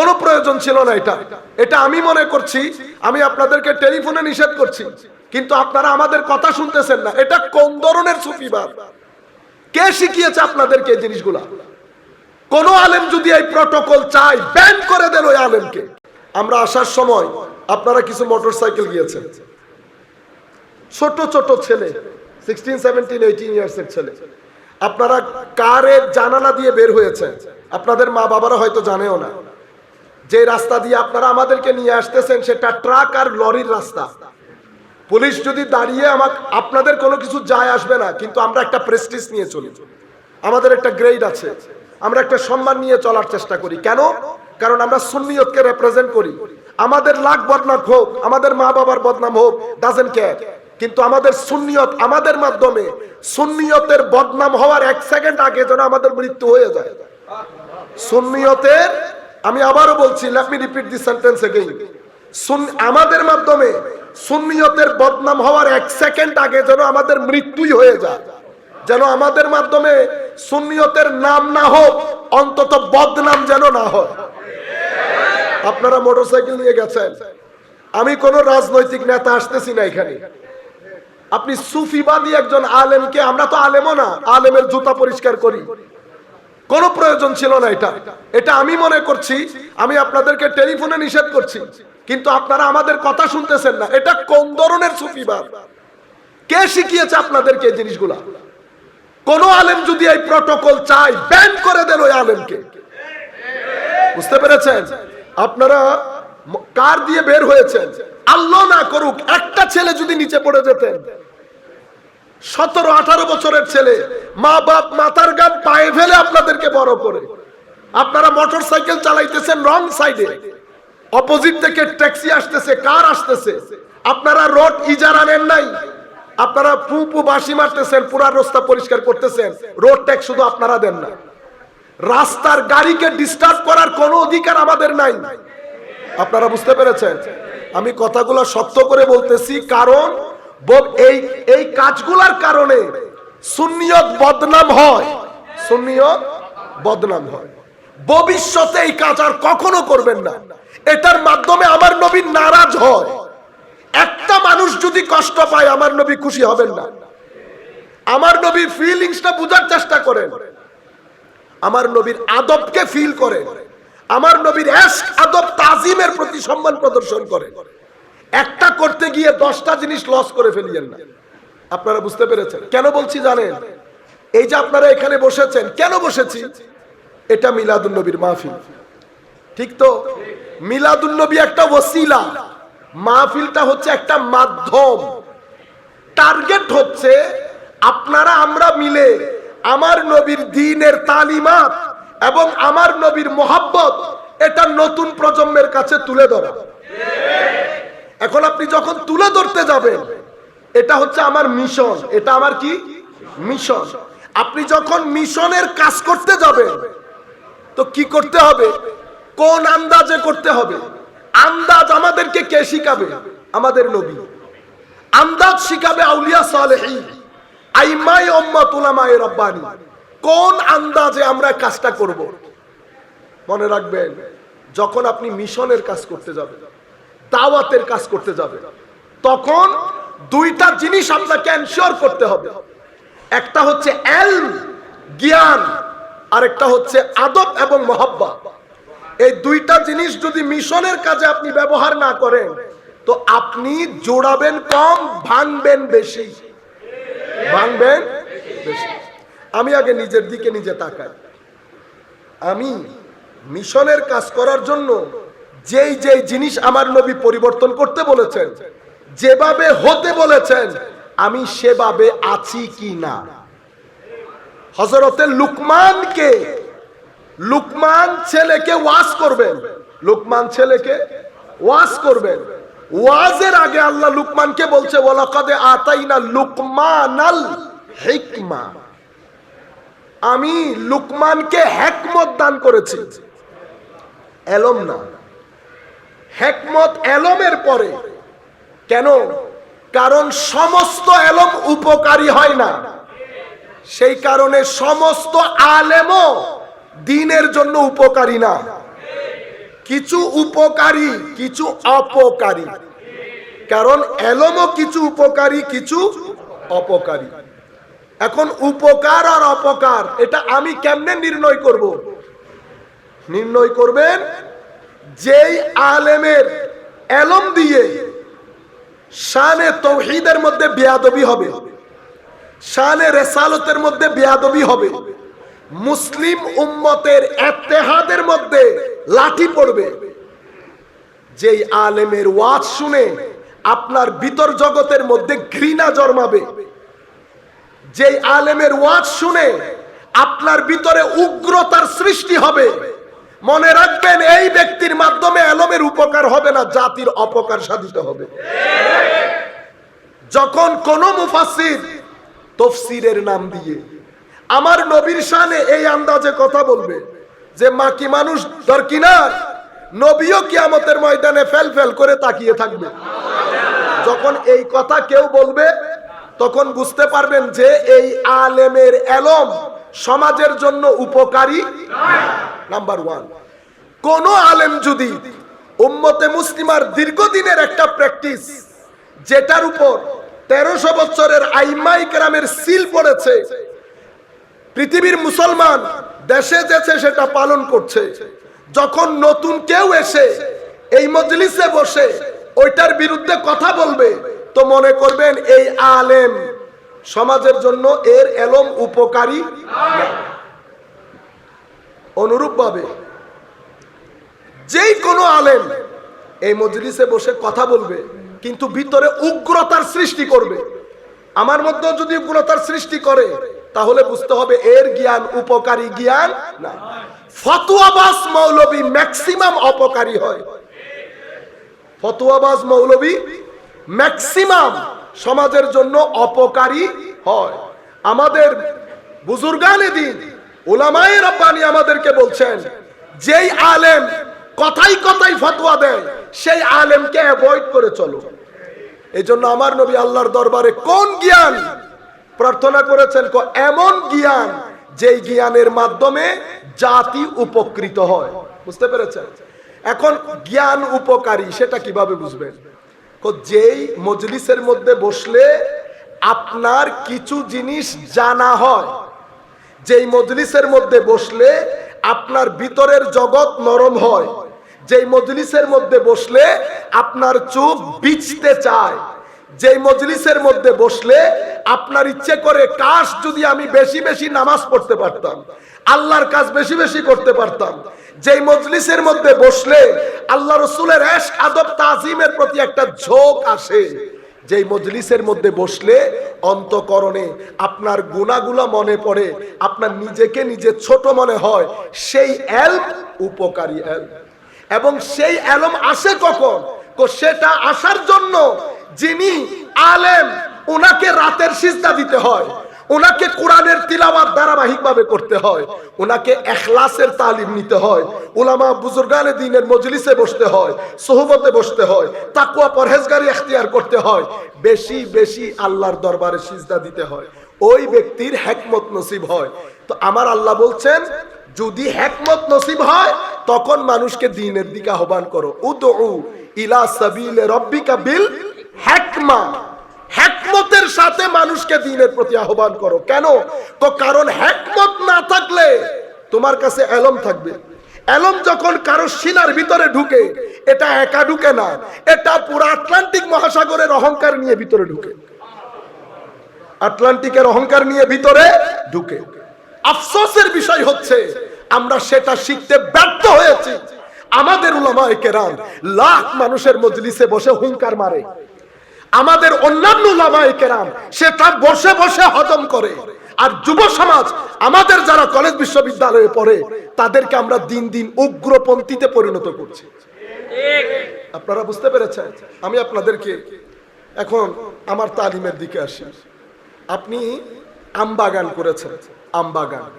কোনো প্রয়োজন ছিল না এটা। এটা আমি মনে করছি, আমি আপনাদেরকে টেলিফোনে নিষেধ করছি, কিন্তু আপনারা আমাদের কথা শুনতেছেন না। এটা কোন ধরনের সুফিবাদ? কে শিখিয়েছে আপনাদেরকে এই জিনিসগুলা? কোন আলেম যদি এই প্রটোকল চাই ব্যান করে দেন ওই আলেমকে। আমরা আসার সময় আপনারা কিছু মোটরসাইকেল গিয়েছেন। ছোট ছোট ছেলে সিক্সটিন সেভেন্টিন এইটিন ইয়ার্স এর ছেলে। আপনারা কারের জানালা দিয়ে বের হয়েছেন? আপনাদের মা বাবারা হয়তো জানেও না। যে রাস্তা দিয়ে আপনারা আমাদেরকে নিয়ে আসতেছেন, সেটা ট্রাক আর লরির রাস্তা। পুলিশ যদি দাঁড়িয়ে আমাকে, আপনাদের কোনো কিছু যায় আসবে না, কিন্তু আমরা একটা প্রেস্টিজ নিয়ে চলি। আমাদের একটা গ্রেড আছে। আমরা একটা সম্মান নিয়ে চলার চেষ্টা করি। কেন? কারণ আমরা সুন্নিয়তকে রেপ্রেজেন্ট করি। আমাদের লাখ বদনাম হোক, আমাদের মা বাবার বদনাম হোক ডাজেন কেয়ার কিন্তু আমাদের সুন্নিয়ত আমাদের মাধ্যমে সুন্নিয়তের বদনাম হওয়ার এক সেকেন্ড আগে যেন আমাদের মৃত্যু হয়ে যায়। সুন্নিয়তের আমি আবারও বলছি let me repeat this sentence again আমাদের মাধ্যমে সুন্নিয়তের বদনাম হওয়ার এক সেকেন্ড আগে যেন আমাদের মৃত্যুই হয়ে যায়। যেন আমাদের মাধ্যমে সুন্নিয়তের নাম না হোক, অন্তত বদনাম যেন না হয়। আপনারা মোটরসাইকেল নিয়ে গেছেন। আমি কোন রাজনৈতিক নেতা আসতেছি না এখানে। আপনি সুফিবাদী একজন আলেমকে, আমরা তো আলেমও না, আলেমের জুতা পরিষ্কার করি। কোনো প্রয়োজন ছিল না এটা। এটা আমি মনে করছি, আমি আপনাদেরকে টেলিফোনে নিষেধ করছি, কিন্তু আপনারা আমাদের কথা শুনতেছেন না। এটা কোন ধরনের সুফিবাদ? কে শিখিয়েছে আপনাদেরকে এই জিনিসগুলা? কোন আলেম যদি এই প্রটোকল চাই ব্যান করে দেন ওই আলেমকে। বুঝতে পেরেছেন? আপনারা কার দিয়ে বের হয়েছেন? আল্লাহ না করুক, একটা ছেলে যদি নিচে পড়ে যেতেন। সতেরো, আঠারো বছরের ছেলে। মা বাপ মাথার গান পায়ে ফেলে আপনাদেরকে বড় করে। আপনারা মোটর সাইকেল চালাইতেছেন রং সাইডে। অপোজিট থেকে ট্যাক্সি আসতেছে, কার আসতেছে? আপনারা রোড ইজারা নেন নাই? আপনারা পু পু বাসি মারতেছেন, পুরা রাস্তা পরিষ্কার করতেছেন। রোড ট্যাক্স শুধু আপনারা দেন না। রাস্তার গাড়িকে ডিস্টার্ব করার কোনো অধিকার আমাদের নাই। আপনারা বুঝতে পেরেছেন? আমি কথাগুলো শক্ত করে বলতেছি, কারণ এই এই কাজগুলার কারণে সুন্নিয়ত বদনাম হয়। সুন্নিয়ত বদনাম হয়। ভবিষ্যতে এই কাজ আর কখনো করবেন না। এটার মাধ্যমে আমার নবী নারাজ হয়। একটা মানুষ যদি কষ্ট পায়, আমার নবী খুশি হবেন না। আমার নবীর ফিলিংসটা বোঝার চেষ্টা করেন। আমার নবীর আদবকে ফিল করে আমার নবীর আদব, তাজিমের প্রতি সম্মান প্রদর্শন করে একটা করতে গিয়ে দশটা জিনিস লস করে ফেলিয়েন না। আপনারা বুঝতে পেরেছেন? কেন বলছি জানেন? এই যে আপনারা এখানে বসেছেন, কেন বসেছি? এটা মিলাদুন নবীর মাহফিল। ঠিক তো? মিলাদুন নবী একটা ওসিলা। মাহফিলটা হচ্ছে একটা মাধ্যম। টার্গেট হচ্ছে আপনারা, আমরা মিলে আমার নবীর দিনের তালিমাত এবং আমার নবীর মোহাব্বত এটা নতুন প্রজন্মের কাছে তুলে ধরা। এখন আপনি যখন তুলে ধরতে যাবেন, এটা হচ্ছে আমার মিশন এটা আমার কি? মিশন আপনি যখন মিশনের কাজ করতে যাবেন, তো কি করতে হবে? কোন আন্দাজে করতে হবে? আন্দাজ আমাদেরকে কে শিখাবে? আমাদের নবী। আন্দাজ শিখাবে আউলিয়া সালেহীন আইমাই উম্মত উলামায়ে রব্বানি। কোন আন্দাজে আমরা কাজটা করব? মনে রাখবেন, যখন আপনি মিশনের কাজ করতে যাবেন দাওয়াতের কাজ করতে যাবেন তখন দুইটা জিনিস আপনাকে এনশিওর করতে হবে। একটা হচ্ছে এলম, জ্ঞান আর একটা হচ্ছে আদব এবং মহব্বা। এই দুইটা জিনিস যদি মিশনের কাজে আপনি ব্যবহার না করেন, তো আপনি জোড়াবেন কম, ভাঙবেন বেশি। ভাঙবেন বেশি। আমি আগে নিজের দিকে নিজে তাকাই। আমি মিশনের কাজ করার জন্য যেই যেই জিনিস আমার নবী পরিবর্তন করতে বলেছেন, যেভাবে হতে বলেছেন, আমি সেভাবে আছি কি না? হজরতে লুকমানকে, লুকমান ছেলেকে ওয়াজ করবেন। লুকমান ছেলেকে ওয়াজ করবেন। ওয়াজের আগে আল্লাহ লুকমানকে বলছে, ওয়ালাকাদে আতাইনা লুকমানাল হিকমা। আমি লুকমানকে হেকমত দান করেছি। এলম না। হেকমত এলমের পরে। কেন? কারণ সমস্ত এলম উপকারী হয় না। সেই কারণে সমস্ত আলেমও দিনের জন্য উপকারী না। কিছু উপকারী, কিছু অপকারী। কারণ এলমও কিছু উপকারী, কিছু অপকারী। এখন উপকার আর অপকার, এটা আমি কেমনে নির্ণয় করব? নির্ণয় করবেন যেই আলেমের এলম দিয়ে শানে তৌহিদের মধ্যে বেয়াদবি হবে, শানে রেসালতের মধ্যে বেয়াদবি হবে, মুসলিম উম্মতের এত্তেহাদের মধ্যে লাঠি পড়বে। যেই আলেমের ওয়াজ শুনে আপনার ভিতর জগতের মধ্যে ঘৃণা জন্মাবে। যেই আলেমের ওয়াজ শুনে আপনার ভিতরে উগ্রতার সৃষ্টি হবে। মনে রাখবেন, এই ব্যক্তির মাধ্যমে আলমের উপকার হবে না, জাতির অপকার সাধিত হবে। যখন কোন মুফাসির তফসিরের নাম দিয়ে, আমার নবীর শানে এই আন্দাজে কথা বলবে যে, মা কি মানুষ দরকিনার নবীও কিয়ামতের ময়দানে ফেল ফেল করে তাকিয়ে থাকবে। যখন এই কথা কেউ বলবে, তখন বুঝতে পারবেন যে, এই আলেমের এলম সমাজের জন্য উপকারী? নাম্বার ওয়ান কোন আলেম যদি উম্মতে মুসলিমার দীর্ঘদিনের একটা প্র্যাকটিস যেটার উপর তেরোশো বছরের আইমাই গ্রামের সিল পড়েছে, পৃথিবীর মুসলমান দেশে যেছে সেটা পালন করছে, যখন নতুন কেউ এসে এই মজলিসে বসে, ওইটার বিরুদ্ধে কথা বলবে, তো মনে করবেন এই আলেম সমাজের জন্য এর এলম উপকারী অনুরূপ ভাবে যেই কোনো আলেম এই মজলিসে বসে কথা বলবে, কিন্তু ভিতরে উগ্রতার সৃষ্টি করবে। আমার মধ্যে যদি উগ্রতার সৃষ্টি করে, তাহলে বুঝতে হবে এর জ্ঞান উপকারী জ্ঞান না। ফতুয়াবাস মৌলবী ম্যাক্সিমাম অপকারী হয়। ফতুয়াবাস মৌলবী ম্যাক্সিমাম সমাজের জন্য অপকারী হয়। আমাদের বুজুর্গানে দিন ওলামায়ে রব্বানি আমাদেরকে বলছেন, যেই আলেম কথাই কথাই ফতোয়া দেয়, সেই আলেমকে অ্যাভয়েড করে চলো। এই জন্য আমার নবী আল্লাহর দরবারে কোন জ্ঞান প্রার্থনা করেছেন এমন জ্ঞান যেই জ্ঞানের মাধ্যমে জাতি উপকৃত হয়। বুঝতে পেরেছেন? এখন জ্ঞান উপকারী, সেটা কীভাবে বুঝবেন? যেই মজলিসের মধ্যে বসলে আপনার কিছু জিনিস জানা হয়। যেই মজলিসের মধ্যে বসলে আপনার ভিতরের জগৎ নরম হয়। যেই মজলিসের মধ্যে বসলে আপনার চোখ বিচতে চায়। যেই মজলিসের মধ্যে বসলে আপনার ইচ্ছে করে কাশ যদি আমি বেশি বেশি নামাজ পড়তে পারতাম, আল্লাহর কাজ বেশি বেশি করতে পারতাম, যেই মজলিসের মধ্যে বসলে আল্লাহ রসুলের এশ আদব, তাজিমের প্রতি একটা ঝোঁক আসে। যেই মজলিসের মধ্যে বসলে অন্তকরণে আপনার গুণাগুলা মনে পড়ে, আপনার নিজেকে নিজে ছোট মনে হয়, সেই এল উপকারী এল এবং সেই অ্যালম আসে কখন? সেটা আসার জন্য যিনি আলেম ওনাকে রাতের সিজদা দিতে হয় ওনাকে কোরআনের তিলাবাত ধারাবাহিকভাবে করতে হয় ওনাকে এখলাসের তালিম নিতে হয় ওলামা বুজুর্গানে দিনের মজলিসে বসতে হয়, সোহবতে বসতে হয় তাকুয়া পরহেজগারি এখতিয়ার করতে হয়, বেশি বেশি আল্লাহর দরবারে সিজদা দিতে হয়। ওই ব্যক্তির হ্যাকমত নসিব হয়। তো আমার আল্লাহ বলছেন, যদি হ্যাকমত নসিব হয়, তখন মানুষকে দিনের দিকে আহ্বান করো। উদউ ইলা সাবিলে রব্বিকা বিল হ্যাকমা হ্যাকমতের সাথে মানুষকে দিনের প্রতি আহ্বান করো। কেন? তো কারণ হ্যাকমত না থাকলে তোমার কাছে এলম থাকবে। এলম যখন কারও সিনার ভিতরে ঢুকে, এটা একা ঢুকে না। এটা পুরো আটলান্টিক মহাসাগরের অহংকার নিয়ে ভিতরে ঢুকে। আটলান্টিকের অহংকার নিয়ে ভিতরে ঢুকে। আফসোসের বিষয় হচ্ছে, আমরা সেটা শিখতে ব্যর্থ হয়েছি। আমাদের উলামায়ে কেরাম লাখ মানুষের মজলিসে বসে হুঙ্কার মারে। আমাদের অন্যান্য উলামায়ে কেরাম সেটা বসে বসে হজম করে। আর যুব সমাজ, আমাদের যারা কলেজ বিশ্ববিদ্যালয়ে পড়ে, তাদেরকে আমরা দিন দিন উগ্রপন্থীতে পরিণত করছি। আপনারা বুঝতে পেরেছেন? আমি আপনাদেরকে এখন আমার তালিমের দিকে আসি। আপনি আম বাগান করেছেন আম বাগান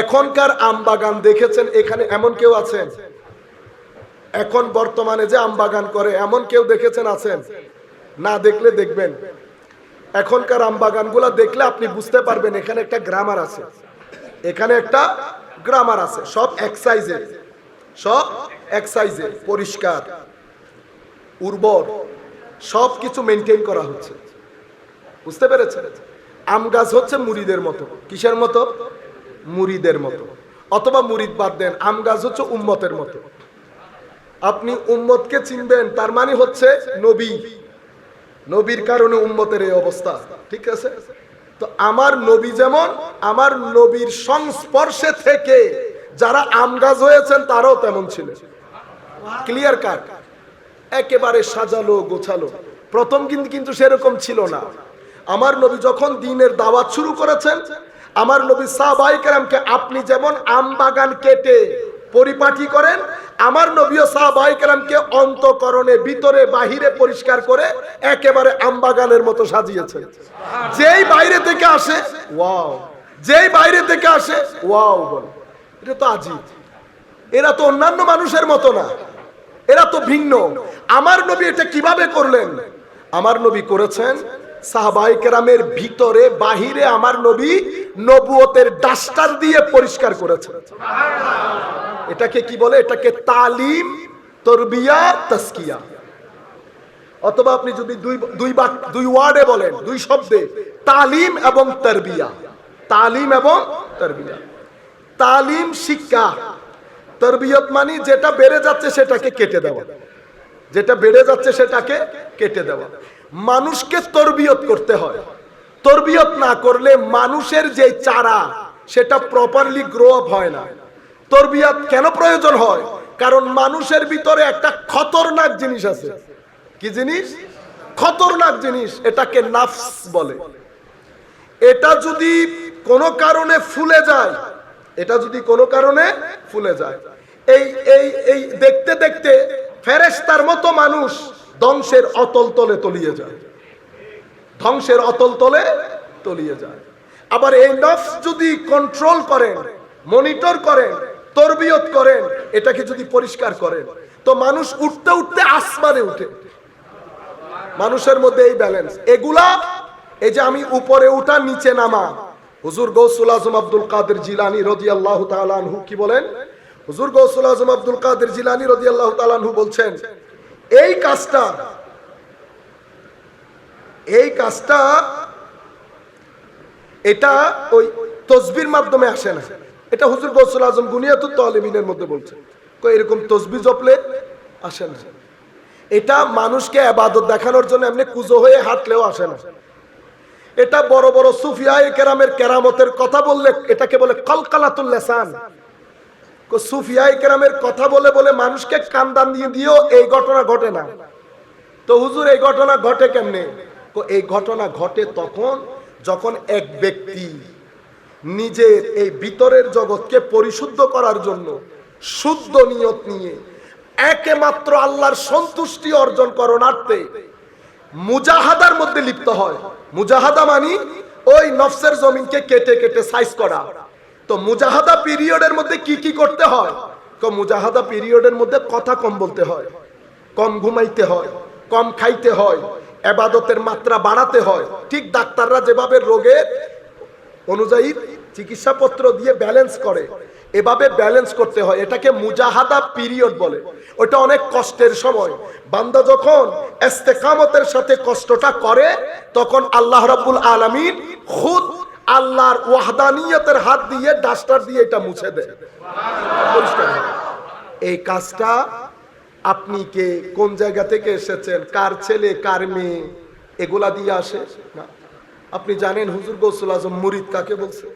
এখনকার আম বাগান দেখেছেন, এখানে এমন কেউ আছেন? এখন বর্তমানে যে আম বাগান করে, এমন কেউ দেখেছেন আছেন? না দেখলে দেখবেন। এখনকার আম বাগানগুলো দেখলে আপনি বুঝতে পারবেন, এখানে একটা গ্রামার আছে। এখানে একটা গ্রামার আছে, সব এক সাইজের সব এক সাইজে পরিষ্কার, উর্বর সব কিছু মেনটেন করা হচ্ছে। বুঝতে পেরেছেন? আম গাছ হচ্ছে মুড়িদের মতো। কিসের মতো? মুড়িদের মতো। অথবা মুড়িদ বাদ দেন, আম গাছ হচ্ছে উম্মতের মতো। আপনি উম্মতকে চিনবেন, তার মানে হচ্ছে নবী। নবীর কারণে উম্মতের এই অবস্থা, ঠিক আছে? তো আমার নবী যেমন, আমার নবীর সংস্পর্শে থেকে যারা আম গাছ হয়েছেন তারাও তেমন ছিলেন ক্লিয়ার কাট একেবারে সাজালো, গোছালো। প্রথম কিন্তু কিন্তু সেরকম ছিল না। আমার নবী যখন দিনের দাওয়াত শুরু করেছেন, আমার নবী সাহবাইকেরামকে আপনি যেমন আম বাগান কেটে পরিপাটি করেন, আমার নবীও সাহবাইকেরামকে অন্তকরণে ভিতরে, বাহিরে পরিষ্কার করে একেবারে আম বাগানের মতো সাজিয়েছেন। যেই বাইরে থেকে আসে, ওয়াও। যেই বাইরে থেকে আসে, ওয়াও বল। এটা তো আজিব। এরা তো অন্যান্য মানুষের মতো না। এরা তো ভিন্ন। আমার নবী এটা কীভাবে করলেন? আমার নবী করেছেন সাহাবাই কেরামের ভিতরে, বাহিরে আমার নবী নবুয়তের ডাস্টার দিয়ে পরিষ্কার করেছেন এটাকে কি বলে? এটাকে তালিম, তরবিয়া তাসকিয়া অথবা আপনি যদি দুই দুই বাক, দুই ওয়ার্ডে বলেন, দুই শব্দে, তালিম এবং তরবিয়া। তালিম এবং তরবিয়া। তালিম শিক্ষা। তরবিয়ত মানে যেটা বেড়ে যাচ্ছে সেটাকে কেটে দেওয়া। যেটা বেড়ে যাচ্ছে সেটাকে কেটে দেওয়া। মানুষকে তরবিয়ত করতে হয়। তরবিয়ত না করলে মানুষের যে চারা, সেটা প্রপারলি গ্রো আপ হয় না। তরবিয়ত কেন প্রয়োজন হয়? কারণ মানুষের ভিতরে একটা খতরনাক জিনিস আছে। কি জিনিস? খতরনাক জিনিস, এটাকে নাফস বলে। এটা যদি কোনো কারণে ফুলে যায়, এটা যদি কোনো কারণে ফুলে যায়। এই এই এই দেখতে দেখতে ফেরেশতার মতো মানুষ ধ্বংসের অতল তলে তলিয়ে যায়। ধ্বংসের অতল তলে তলিয়ে যায়। আবার এই নফস যদি কন্ট্রোল করেন মনিটর করেন, তরবিয়ত করেন, এটাকে যদি পরিষ্কার করেন, তো মানুষ উঠতে উঠতে আসমানে উঠে। মানুষের মধ্যে এই ব্যালেন্স এগুলা, এই যে আমি উপরে উঠা, নিচে নামা। হুজুর গৌসুল আজম আব্দুল কাদের জিলানি রদি আল্লাহ তালানহু কি বলেন? হুজুর গৌসুল আজম আব্দুল কাদের জিলানি রদি আল্লাহ তালানহু বলছেন এই কাজটা এই কাজটা এটা ওই তসবির মাধ্যমে আসে না। এটা হুজুর গৌসুল আজম গুনিয়াতুত তালিমিনের মধ্যে বলছে। এরকম তসবি জপলে আসে না। এটা মানুষকে আবাদত দেখানোর জন্য এমনি কুজো হয়ে হাঁটলেও আসে না। এটা বড় বড় সুফিয়ায় কেরামের কেরামতের কথা বললে এটাকে বলে কলকালাতুল লেসান। সুফিয়াই কেরামের কথা বলে বলে মানুষকে কান্দান দিয়ে দিয়েও এই ঘটনা ঘটে না। তো হুজুর, এই ঘটনা ঘটে কেমনে? এই ঘটনা ঘটে তখন যখন এক ব্যক্তি নিজের এই ভিতরের জগৎকে পরিশুদ্ধ করার জন্য, শুদ্ধ নিয়ত নিয়ে, একমাত্র আল্লাহর সন্তুষ্টি অর্জন করণার্থে মুজাহাদার মধ্যে লিপ্ত হয়। মুজাহাদা মানি ওই নফসের জমিনকে কেটে কেটে সাইজ করা। তো মুজাহাদা পিরিয়ডের মধ্যে কি কি করতে হয়? তো মুজাহাদা পিরিয়ডের মধ্যে কথা কম বলতে হয়, কম ঘুমাইতে হয়, কম খাইতে হয়, এবাদতের মাত্রা বাড়াতে হয়। ঠিক ডাক্তাররা যেভাবে রোগের অনুযায়ী চিকিৎসাপত্র দিয়ে ব্যালেন্স করে, এভাবে ব্যালেন্স করতে হয়। এটাকে মুজাহাদা পিরিয়ড বলে। ওটা অনেক কষ্টের সময়। বান্দা যখন এস্তেকামতের সাথে কষ্টটা করে, তখন আল্লাহ রাব্বুল আলামিন খুদ আল্লাহর ওয়াহদানিয়তের হাত দিয়ে, ডাস্টার দিয়ে এটা মুছে দেয়। এই কাজটা আপনি কে, কোন জায়গা থেকে এসেছেন, কার ছেলে, কার মেয়ে, এগুলা দিয়ে আসে? না। আপনি জানেন হুজুর গৌসুল আজম মুরিদ কাকে বলছে?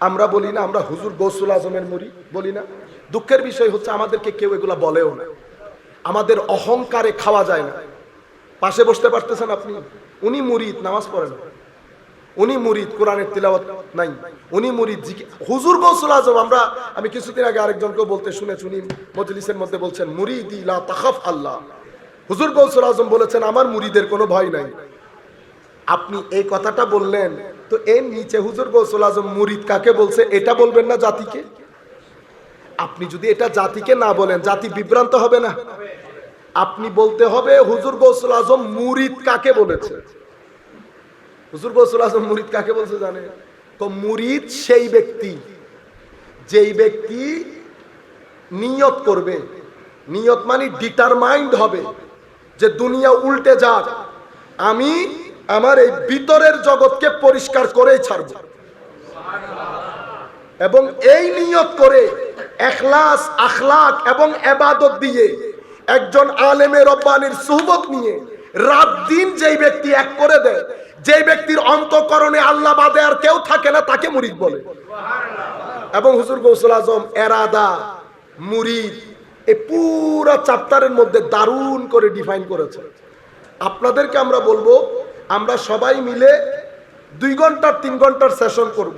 আমরা বলি না, আমরা হুজুর গৌসুল আজমের মুড়ি বলি না। দুঃখের বিষয় হচ্ছে আমাদেরকে কেউ এগুলা বলেও না। আমাদের অহংকারে খাওয়া যায় না। পাশে বসতে পারতেছেন আপনি? উনি মুরিদ, নামাজ পড়েন। উনি মুরিদ, কোরআনের তিলাওয়াত নাই। উনি মুরিদ, জিকি- হুজুর গৌসুল আজম আমরা আমি কিছুদিন আগে আরেকজনকে বলতে শুনেছি, উনি মজলিসের মধ্যে বলছেন, মুরিদ ইলা তাখাফ আল্লাহ। হুজুর গৌসুল আজম বলেছেন, আমার মুরিদের কোনো ভয় নাই। আপনি এই কথাটা বললেন, তো এর নিচে হুজুর গৌসুল আজম, মুরিদ কাকে বলছে, এটা বলবেন না জাতিকে? আপনি যদি এটা জাতিকে না বলেন, জাতি বিভ্রান্ত হবে না। আপনি বলতে হবে, হুজুর গৌসুল আজম, মুরিদ কাকে বলেছে? হুজুর গৌসুল আজম মুরিদ কাকে বলছে জানে? তো মুরিদ সেই ব্যক্তি, যেই ব্যক্তি নিয়ত করবে। নিয়ত মানে ডিটারমাইন্ড হবে যে দুনিয়া উল্টে যাক। আমি আমার এই ভিতরের জগৎকে পরিষ্কার করেই ছাড়ব। এবং এই নিয়ত করে এখলাস, আখলাক এবং এবাদত দিয়ে একজন আলেমের রব্বানির সুহবত নিয়ে রাত দিন যেই ব্যক্তি এক করে দেয় যেই ব্যক্তির অন্তকরণে আল্লাহ বাদে আর কেউ থাকে না, তাকে মুরিদ বলে এবং হুজুর গৌসুল আজম, এরাদা, মুরিদ এই পুরো চাপ্টারের মধ্যে দারুণ করে ডিফাইন করেছে আপনাদেরকে আমরা বলব, আমরা সবাই মিলে দুই ঘণ্টার, তিন ঘণ্টার সেশন করব।